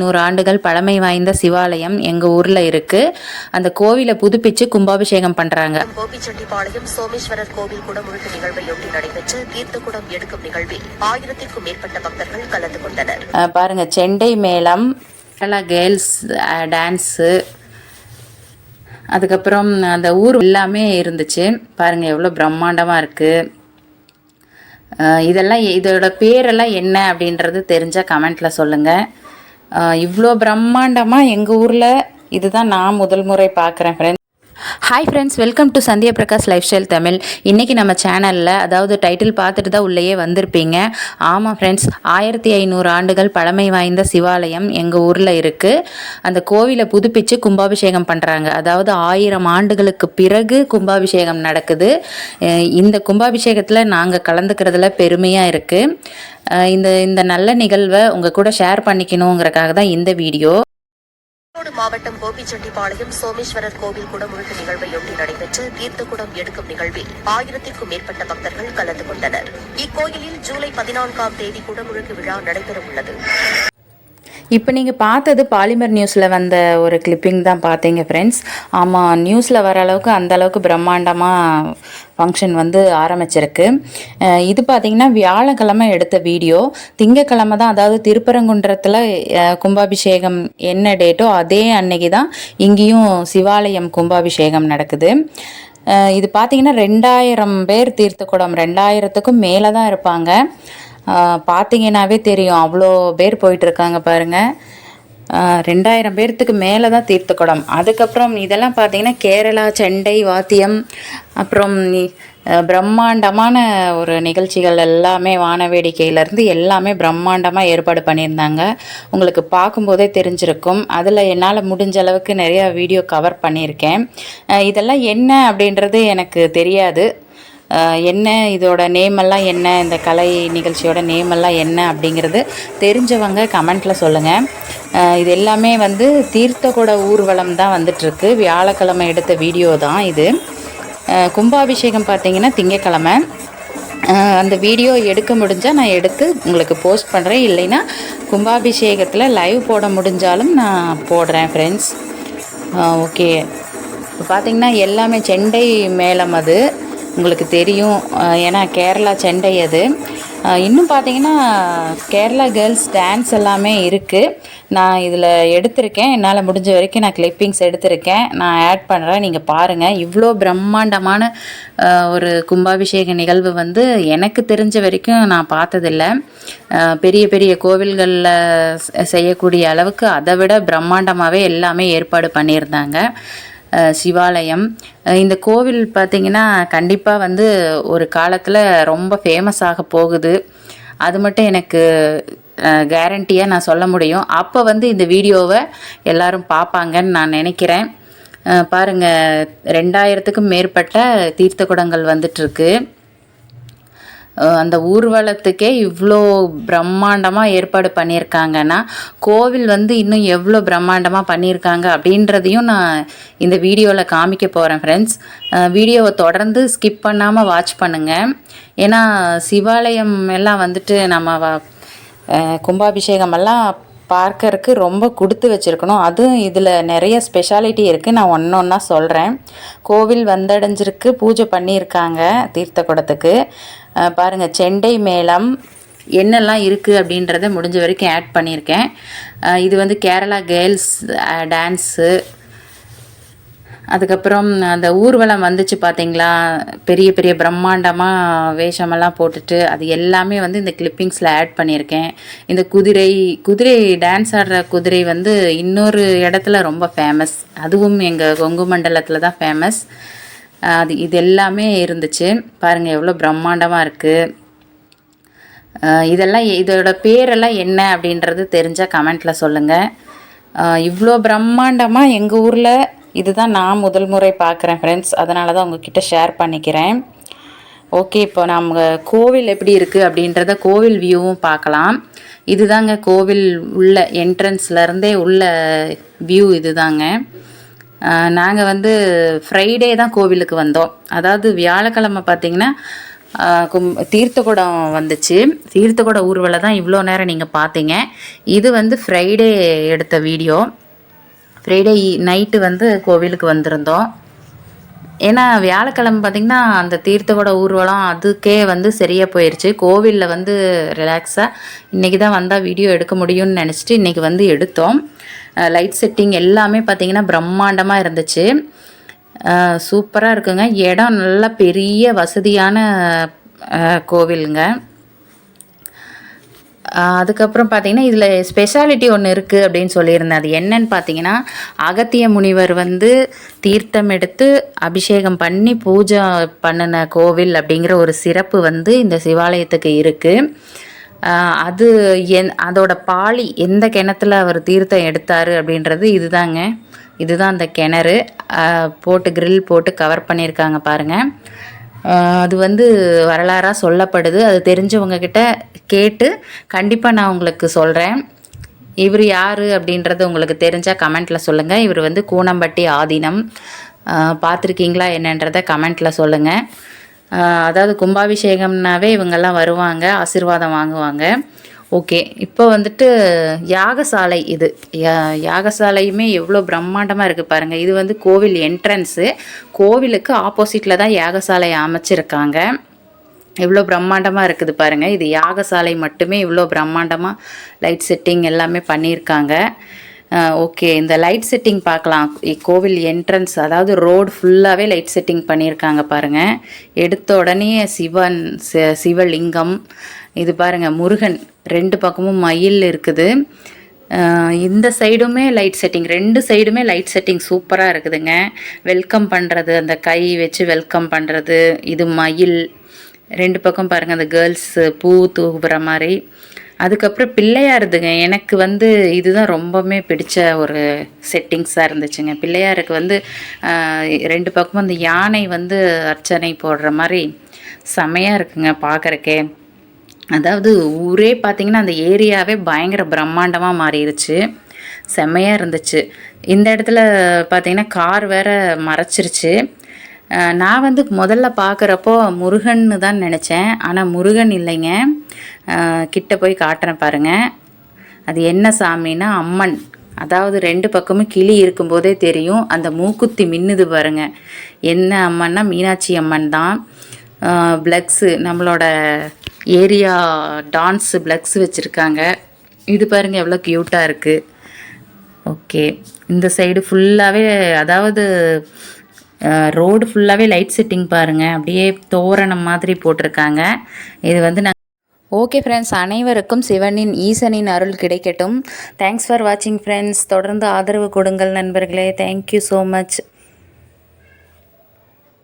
நூறு ஆண்டுகள் பழமை வாய்ந்த சிவாலயம் எங்கள் ஊரில் இருக்குது அந்த கோவிலை புதுப்பிச்சு கும்பாபிஷேகம் பண்ணுறாங்க கோபிச்செட்டிப்பாளையம் சோமேஸ்வரர் கோவில் குடமுழுக்கு நிகழ்வையொட்டி நடைபெற்ற தீர்த்தக்குடம் எடுக்கும் நிகழ்வில் ஆயிரத்திற்கும் மேற்பட்ட பக்தர்கள் கலந்து கொண்டனர். பாருங்க செண்டை மேளம் கேரளா கேர்ள்ஸ் டான்ஸு. அதுக்கப்புறம் அந்த ஊர் எல்லாமே இருந்துச்சு. பாருங்க எவ்வளோ பிரம்மாண்டமாக இருக்குது இதெல்லாம் இதோட பேரெல்லாம் என்ன அப்படின்றது தெரிஞ்சால் கமெண்ட்டில் சொல்லுங்கள் இவ்வளோ பிரம்மாண்டமாக எங்கள் ஊரில் இதுதான் நான் முதல் முறை பார்க்குறேன் friends hi friends welcome to Sandhya Prakash life style Tamil இன்றைக்கி நம்ம சேனலில் அதாவது டைட்டில் பார்த்துட்டு தான் உள்ளேயே வந்திருப்பீங்க. ஆமாம் ஃப்ரெண்ட்ஸ் ஆயிரத்தி ஐநூறு ஆண்டுகள் பழமை வாய்ந்த சிவாலயம் எங்கள் ஊரில் இருக்குது அந்த கோவிலை புதுப்பிச்சு கும்பாபிஷேகம் பண்ணுறாங்க அதாவது ஆயிரம் ஆண்டுகளுக்கு பிறகு கும்பாபிஷேகம் நடக்குது. இந்த கும்பாபிஷேகத்தில் நாங்கள் கலந்துக்கிறதுல பெருமையாக இருக்குது இந்த இந்த நல்ல நிகழ்வை உங்கள் கூட ஷேர் பண்ணிக்கணுங்கிறக்காக தான் இந்த வீடியோ மாவட்டம் கோபிச்செட்டிப்பாளையம் சோமேஸ்வரர் கோவில் குடமுழுக்கு நிகழ்வையொட்டி நடைபெற்ற தீர்த்தக்குடம் எடுக்கும் நிகழ்வில் ஆயிரத்திற்கும் மேற்பட்ட பக்தர்கள் கலந்து கொண்டனர். இக்கோயிலில் ஜூலை பதினான்காம் தேதி குடமுழுக்கு விழா நடைபெறவுள்ளது. இப்போ நீங்கள் பார்த்தது பாலிமர் நியூஸில் வந்த ஒரு கிளிப்பிங் தான் பார்த்தீங்க ஃப்ரெண்ட்ஸ் ஆமாம் நியூஸில் வர அளவுக்கு அந்த அளவுக்கு பிரம்மாண்டமாக ஃபங்க்ஷன் வந்து ஆரம்பிச்சிருக்கு. இது பார்த்தீங்கன்னா வியாழக்கிழமை எடுத்த வீடியோ திங்கக்கிழமை தான் அதாவது திருப்பரங்குன்றத்தில் கும்பாபிஷேகம் என்ன டேட்டோ அதே அன்னைக்கு தான் இங்கேயும் சிவாலயம் கும்பாபிஷேகம் நடக்குது. இது பார்த்திங்கன்னா ரெண்டாயிரம் பேர் தீர்த்தக்குடம் ரெண்டாயிரத்துக்கும் மேலே தான் இருப்பாங்க. பார்த்தீங்கன்னாவே தெரியும். அவ்வளோ பேர் போயிட்டுருக்காங்க பாருங்கள் ரெண்டாயிரம் பேர்த்துக்கு மேலே தான் தீர்த்தக்குடம் அதுக்கப்புறம் இதெல்லாம் பார்த்தீங்கன்னா கேரளா செண்டை வாத்தியம் அப்புறம் பிரம்மாண்டமான ஒரு நிகழ்ச்சிகள் எல்லாமே வான வேடிக்கையிலேருந்து எல்லாமே பிரம்மாண்டமாக ஏற்பாடு பண்ணியிருந்தாங்க. உங்களுக்கு பார்க்கும்போதே தெரிஞ்சிருக்கும். அதில் என்னால் முடிஞ்ச அளவுக்கு நிறையா வீடியோ கவர் பண்ணியிருக்கேன். இதெல்லாம் என்ன அப்படின்றது எனக்கு தெரியாது. என்ன இதோட நேம் எல்லாம் என்ன? இந்த கலை நிகழ்ச்சியோட நேம் எல்லாம் என்ன அப்படிங்கிறது தெரிஞ்சவங்க கமெண்ட்டில் சொல்லுங்கள் இது எல்லாமே வந்து தீர்த்தகுட ஊர்வலம் தான் வந்துட்டுருக்கு. வியாழக்கிழமை எடுத்த வீடியோ தான் இது. கும்பாபிஷேகம் பார்த்தீங்கன்னா திங்கக்கிழமை. அந்த வீடியோ எடுக்க முடிஞ்சால் நான் எடுத்து உங்களுக்கு போஸ்ட் பண்ணுறேன் இல்லைன்னா கும்பாபிஷேகத்தில் லைவ் போட முடிஞ்சாலும் நான் போடுறேன் ஃப்ரெண்ட்ஸ் ஓகே இப்போ பார்த்தீங்கன்னா எல்லாமே செண்டை மேளம் அது. உங்களுக்கு தெரியும். ஏன்னா கேரளா செண்டை அது. இன்னும் பார்த்தீங்கன்னா கேரளா கேர்ள்ஸ் டான்ஸ் எல்லாமே இருக்குது நான் இதில் எடுத்திருக்கேன். என்னால் முடிஞ்ச வரைக்கும் நான் கிளிப்பிங்ஸ் எடுத்திருக்கேன். நான் ஆட் பண்ணுறேன் நீங்கள் பாருங்கள் இவ்வளோ பிரம்மாண்டமான ஒரு கும்பாபிஷேக நிகழ்வு வந்து எனக்கு தெரிஞ்ச வரைக்கும் நான் பார்த்ததில்ல. பெரிய பெரிய கோவில்களில் செய்யக்கூடிய அளவுக்கு அதை விட பிரம்மாண்டமாகவே எல்லாமே ஏற்பாடு பண்ணியிருந்தாங்க. சிவாலயம். இந்த கோவில் பார்த்திங்கன்னா கண்டிப்பாக வந்து ஒரு காலத்தில் ரொம்ப ஃபேமஸ் ஆக போகுது. அது மட்டும் எனக்கு கேரண்டியாக நான் சொல்ல முடியும். அப்போ வந்து இந்த வீடியோவை எல்லாரும் பார்ப்பாங்கன்னு நான் நினைக்கிறேன். பாருங்கள் பாருங்க ரெண்டாயிரத்துக்கும் மேற்பட்ட தீர்த்த குடங்கள் வந்துட்டுருக்கு அந்த ஊர்வலத்துக்கே இவ்வளோ பிரம்மாண்டமாக ஏற்பாடு பண்ணியிருக்காங்கன்னா கோவில் வந்து இன்னும் எவ்வளோ பிரம்மாண்டமாக பண்ணியிருக்காங்க அப்படின்றதையும் நான் இந்த வீடியோவில் காமிக்க போகிறேன் ஃப்ரெண்ட்ஸ் வீடியோவை தொடர்ந்து ஸ்கிப் பண்ணாமல் வாட்ச் பண்ணுங்கள் ஏன்னா சிவாலயம் எல்லாம் வந்துட்டு நம்ம கும்பாபிஷேகமெல்லாம் பார்க்கறக்கு ரொம்ப கொடுத்து வச்சுருக்கணும். அதுவும் இதில் நிறைய ஸ்பெஷாலிட்டி இருக்குது நான் ஒன்று ஒன்றா சொல்கிறேன் கோவில் வந்தடைஞ்சிருக்கு. பூஜை பண்ணியிருக்காங்க தீர்த்த குடத்துக்கு. பாருங்கள் செண்டை மேளம் என்னெல்லாம் இருக்குது அப்படின்றத முடிஞ்ச வரைக்கும் ஆட் பண்ணியிருக்கேன். இது வந்து கேரளா கேர்ள்ஸ் டான்ஸு அதுக்கப்புறம் அந்த ஊர்வலம் வந்துச்சு பார்த்தீங்களா பெரிய பெரிய பிரம்மாண்டமாக வேஷமெல்லாம் போட்டுட்டு அது எல்லாமே வந்து இந்த கிளிப்பிங்ஸில் ஆட் பண்ணியிருக்கேன். இந்த குதிரை குதிரை டான்ஸ் ஆடுற குதிரை வந்து இன்னொரு இடத்துல ரொம்ப ஃபேமஸ் அதுவும் எங்கள் கொங்கு மண்டலத்தில் தான் ஃபேமஸ் அது இது எல்லாமே இருந்துச்சு. பாருங்கள் எவ்வளோ பிரம்மாண்டமாக இருக்குது இதெல்லாம் இதோட பேரெல்லாம் என்ன அப்படின்றது தெரிஞ்சால் கமெண்ட்டில் சொல்லுங்கள் இவ்வளோ பிரம்மாண்டமாக எங்கள் ஊரில் இதுதான் நான் முதல் முறை பார்க்குறேன் ஃப்ரெண்ட்ஸ் அதனால தான் உங்ககிட்ட ஷேர் பண்ணிக்கிறேன். ஓகே இப்போ நம்ம கோவில் எப்படி இருக்குது அப்படின்றத கோவில் வியூவும் பார்க்கலாம். இதுதாங்க கோவில் உள்ள என்ட்ரன்ஸ்லேருந்தே உள்ள வியூ இதுதாங்க. நாங்கள் வந்து ஃப்ரைடே தான் கோவிலுக்கு வந்தோம். அதாவது வியாழக்கிழமை பார்த்தீங்கன்னா கும் தீர்த்தகுடம் வந்துச்சு. தீர்த்தகுட ஊர்வலை தான் இவ்வளோ நேரம் நீங்கள் பார்த்தீங்க. இது வந்து ஃப்ரைடே எடுத்த வீடியோ ஃப்ரைடே நைட்டு வந்து கோவிலுக்கு வந்திருந்தோம். ஏன்னா வியாழக்கிழமை பார்த்திங்கன்னா அந்த தீர்த்தகோட ஊர்வலம் அதுக்கே வந்து சரியாக போயிடுச்சு கோவிலில் வந்து ரிலாக்ஸாக இன்றைக்கி தான் வந்தால் வீடியோ எடுக்க முடியும்னு நினச்சிட்டு இன்றைக்கி வந்து எடுத்தோம். லைட் செட்டிங் எல்லாமே பார்த்திங்கன்னா பிரம்மாண்டமாக இருந்துச்சு. சூப்பராக இருக்குங்க. இடம் நல்ல பெரிய வசதியான கோவிலுங்க. அதுக்கப்புறம் பார்த்தீங்கன்னா இதில் ஸ்பெஷாலிட்டி ஒன்று இருக்குது அப்படின்னு சொல்லியிருந்தேன். அது என்னன்னு பார்த்தீங்கன்னா அகத்திய முனிவர் வந்து தீர்த்தம் எடுத்து அபிஷேகம் பண்ணி பூஜை பண்ணின கோவில் அப்படிங்கிற ஒரு சிறப்பு வந்து இந்த சிவாலயத்துக்கு இருக்குது அது என் அதோட பாலி எந்த கிணத்துல அவர் தீர்த்தம் எடுத்தார் அப்படின்றது இதுதாங்க. இதுதான் அந்த கிணறு. போட்டு கிரில் போட்டு கவர் பண்ணியிருக்காங்க பாருங்கள் அது வந்து வரலாறாக சொல்லப்படுது. அது தெரிஞ்சவங்க கிட்ட கேட்டு கண்டிப்பாக நான் உங்களுக்கு சொல்கிறேன் இவர் யார் அப்படின்றது உங்களுக்கு தெரிஞ்சால் கமெண்ட்டில் சொல்லுங்கள் இவர் வந்து கூனம்பட்டி ஆதீனம். பார்த்துருக்கீங்களா என்னன்றதை கமெண்ட்டில் சொல்லுங்கள் அதாவது கும்பாபிஷேகம்னாவே இவங்கெல்லாம் வருவாங்க ஆசீர்வாதம் வாங்குவாங்க. ஓகே. இப்போ வந்துட்டு யாகசாலை இது. யா- யாகசாலையுமே எவ்வளோ பிரம்மாண்டமாக இருக்குது பாருங்கள் இது வந்து கோவில் என்ட்ரன்ஸு கோவிலுக்கு ஆப்போசிட்டில் தான் யாகசாலை அமைச்சிருக்காங்க. இவ்வளோ பிரம்மாண்டமாக இருக்குது பாருங்கள் இது யாகசாலை மட்டுமே இவ்வளோ பிரம்மாண்டமாக லைட் செட்டிங் எல்லாமே பண்ணியிருக்காங்க ஓகே. இந்த லைட் செட்டிங் பார்க்கலாம். இ- கோவில் என்ட்ரன்ஸ் அதாவது ரோடு ஃபுல்லாகவே லைட் செட்டிங் பண்ணியிருக்காங்க பாருங்கள் எடுத்த உடனே சிவன் சிவலிங்கம் இது பாருங்கள் முருகன். ரெண்டு பக்கமும் மயில் இருக்குது. இந்த சைடுமே லைட் செட்டிங் ரெண்டு சைடுமே லைட் செட்டிங் சூப்பராக இருக்குதுங்க. வெல்கம் பண்ணுறது அந்த கை வச்சு வெல்கம் பண்ணுறது இது மயில். ரெண்டு பக்கம் பாருங்கள் அந்த கேர்ள்ஸு பூ தூக்குற மாதிரி. அதுக்கப்புறம் பிள்ளையாருதுங்க எனக்கு வந்து இதுதான் ரொம்பவுமே பிடிச்ச ஒரு செட்டிங்ஸாக இருந்துச்சுங்க. பிள்ளையாருக்கு வந்து ரெண்டு பக்கமும் அந்த யானை வந்து அர்ச்சனை போடுற மாதிரி செமையாக இருக்குங்க பார்க்குறக்கே அதாவது ஊரே பார்த்திங்கன்னா அந்த ஏரியாவே பயங்கர பிரம்மாண்டமாக மாறிடுச்சு செம்மையாக இருந்துச்சு. இந்த இடத்துல பார்த்தீங்கன்னா கார் வேற மறைச்சிருச்சு. நான் வந்து முதல்ல பார்க்குறப்போ முருகன்னு தான் நினச்சேன். ஆனால் முருகன் இல்லைங்க. கிட்ட போய் காட்டுறேன் பாருங்க. அது என்ன சாமின்னா அம்மன். அதாவது ரெண்டு பக்கமும் கிளி இருக்கும்போதே தெரியும். அந்த மூக்குத்தி மின்னுது பாருங்க. என்ன அம்மன்னா மீனாட்சி அம்மன் தான். ப்ளக்ஸு நம்மளோட ஏரியா டான்ஸு பிளக்ஸ் வச்சுருக்காங்க. இது பாருங்கள் எவ்வளோ க்யூட்டாக இருக்குது ஓகே. இந்த சைடு ஃபுல்லாகவே அதாவது ரோடு ஃபுல்லாகவே லைட் செட்டிங் பாருங்கள் அப்படியே தோரணம் மாதிரி போட்டிருக்காங்க. இது வந்து நான் ஓகே ஃப்ரெண்ட்ஸ் அனைவருக்கும் சிவனின் ஈசனின் அருள் கிடைக்கட்டும். தேங்க்ஸ் ஃபார் வாட்சிங் ஃப்ரெண்ட்ஸ் தொடர்ந்து ஆதரவு கொடுங்கள் நண்பர்களே. Thank you so much